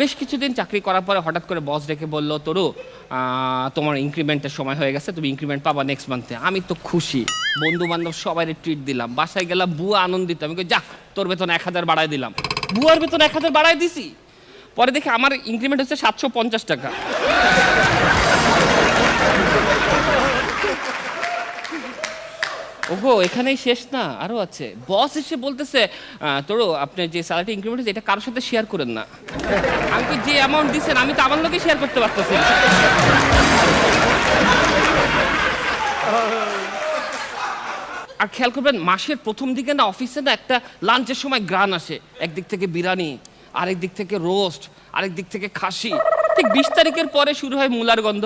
বেশ কিছুদিন চাকরি করার পরে হঠাৎ করে বস ডেকে বলল, তরু তোমার ইনক্রিমেন্টের সময় হয়ে গেছে, তুমি ইনক্রিমেন্ট পাবা নেক্সট মান্থে আমি তো খুশি। বন্ধু বান্ধব সবাই ট্রিট দিলাম। বাসায় গেলাম, বুয়া আনন্দিত। আমি যাক, তোর বেতন এক হাজার বাড়ায় দিলাম। বুয়ার বেতন এক হাজার বাড়ায় দিছি। পরে দেখি আমার ইনক্রিমেন্ট হচ্ছে সাতশো পঞ্চাশ টাকা। ওগো এখানেই শেষ না, আরও আছে। বস এসে বলতেছে তোরো আপনার যে স্যালারি ইনক্রিমেন্ট হয়েছে, এটা কারোর সাথে শেয়ার করেন না। আমি যে অ্যামাউন্ট দিচ্ছেন আমি তো আমার লোকে শেয়ার করতে পারতেছি আর খেয়াল করবেন, মাসের প্রথম দিকে না অফিসে না একটা লাঞ্চের সময় গ্রান আসে। একদিক থেকে বিরিয়ানি আরেক দিক থেকে রোস্ট আরেক দিক থেকে খাসি। ঠিক বিশ তারিখের পরে শুরু হয় মূলার গন্ধ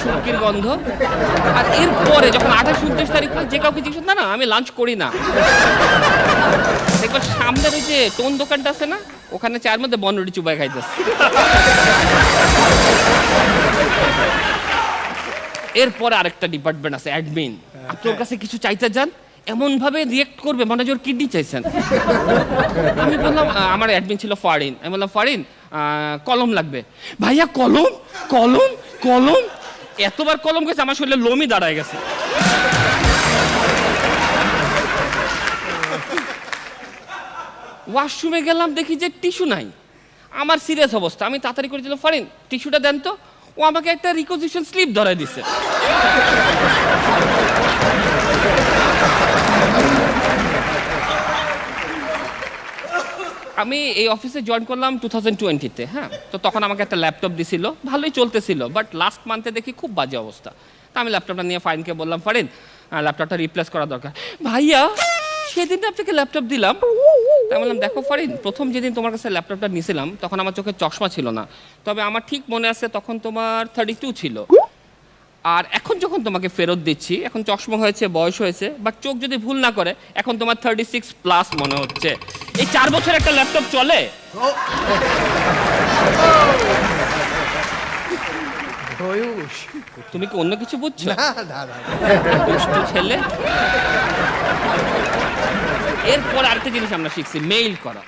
শুটকির গন্ধ। আর এরপরে যখন আঠাশ উনত্রিশ তারিখ যে কাউকে জিজ্ঞেস না না আমি লাঞ্চ করি না। দেখবার সামনের ওই যে টোন দোকানটা আছে না ওখানে চায়ের মধ্যে বনরুটি চুবাই খাইতেছে। এরপরে আরেকটা ডিপার্টমেন্ট আছে অ্যাডমিন আপনার কাছে কিছু চাইতে যান এমন ভাবে রিয়েক্ট করবে মনে হয় যে ওর কিডনি চাইছেন। আমি বললাম আমার অ্যাডমিন ছিল ফারিন। আমি বললাম ফারিন কলম লাগবে। ভাইয়া, কলম কলম কলম। এতবার কলম গেছে, আমার শরীরে লোমই দাঁড়ায় গেছে। ওয়াশরুমে গেলাম, দেখি যে টিস্যু নাই। আমার সিরিয়াস অবস্থা। আমি তাড়াতাড়ি করে দিলাম, ফারিন, টিস্যুটা দেন তো। ও আমাকে একটা রিকোজিশন স্লিপ ধরাই দিছে। আমি এই অফিসে জয়েন করলাম টু থাউজেন্ড টোয়েন্টিতে হ্যাঁ? তো তখন আমাকে একটা ল্যাপটপ দিছিল, ভালোই চলতেছিল বাট লাস্ট মান্থে দেখি খুব বাজে অবস্থা। তা আমি ল্যাপটপটা নিয়ে ফাইনকে বললাম ফারিন ল্যাপটপটা রিপ্লেস করা দরকার। ভাইয়া সেদিন আপনাকে ল্যাপটপ দিলাম। আমি বললাম, দেখো ফারিন প্রথম যেদিন তোমার কাছে ল্যাপটপটা নিয়েছিলাম তখন আমার চোখে চশমা ছিল না। তবে আমার ঠিক মনে আছে তখন তোমার থার্টি টু ছিল। আর এখন যখন তোমাকে ফেরত দিচ্ছি, এখন চশমা হয়েছে, বয়স হয়েছে বাট চোখ যদি ভুল না করে, এখন তোমার থার্টি সিক্স প্লাস মনে হচ্ছে। এই চার বছর একটা ল্যাপটপ চলে? তুমি কি অন্য কিছু বুঝছ? না না না। দুষ্টু ছেলে। এরপর আরেকটা জিনিস আমরা শিখছি মেইল করা।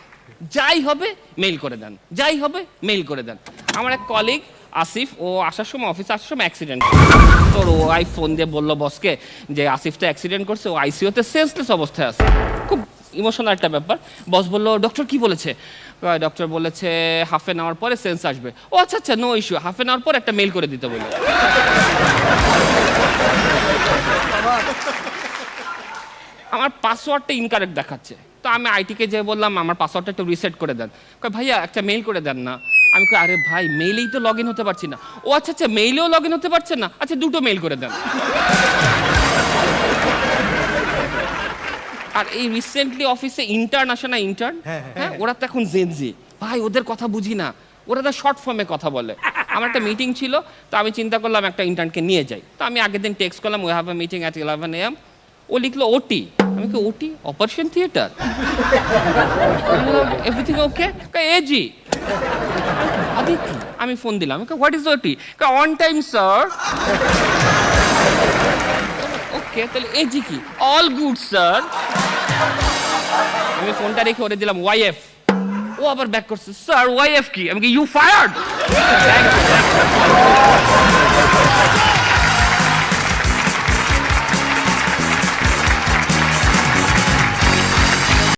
যাই হবে মেইল করে দেন। যাই হবে মেইল করে দেন। আমার এক কলিগ আসিফ, ও আসার সময় অফিসে আসার সময় অ্যাক্সিডেন্ট তোর ও আই ফোন দিয়ে বলল বসকে যে আসিফটা অ্যাক্সিডেন্ট করছে, ও আইসিওতে সেন্সলেস অবস্থায় আছে। খুব ইমোশনাল একটা ব্যাপার। বস বলল ডক্টর কি বলেছে? ডক্টর বলেছে হাফ এন আওয়ার পরে সেন্স আসবে। ও আচ্ছা আচ্ছা no issue half an hour পর একটা মেইল করে দিতে বলল। আমার পাসওয়ার্ডটা ইনকারেক্ট দেখাচ্ছে। তো আমি আইটিকে যে বললাম, আমার পাসওয়ার্ডটা একটু রিসেট করে দেন। ভাইয়া, একটা মেইল করে দেন না। আমি কই আরে ভাই মেইলেই তো লগ ইন হতে পারছি না। ও আচ্ছা আচ্ছা মেইলেও লগ ইন হতে পারছেন না? আচ্ছা দুটো মেইল করে দেন। আর এই রিসেন্টলি অফিসে ইন্টার্ন আসে না ইন্টার্ন হ্যাঁ, হ্যাঁ, হ্যাঁ ওরা তো এখন জেনজি ভাই ওদের কথা বুঝি না। ওরা তো শর্ট ফর্মে কথা বলে। আমার একটা মিটিং ছিল তো আমি চিন্তা করলাম একটা ইন্টার্নকে নিয়ে যাই। তো আমি আগের দিন টেক্সট করলাম we have a meeting at eleven AM ও লিখলো ওটি আমি কি OT operation theatre everything okay AG কি? আমি ফোন দিলাম। What is OT on time sir okay তাহলে এজি কি? অল গুড স্যার আমি ফোনটা রেখে ওরে দিলাম ওয়াইএফ ও আবার ব্যাক করছে স্যার ওয়াইএফ কি? আমি কি ইউ ফায়ার্ড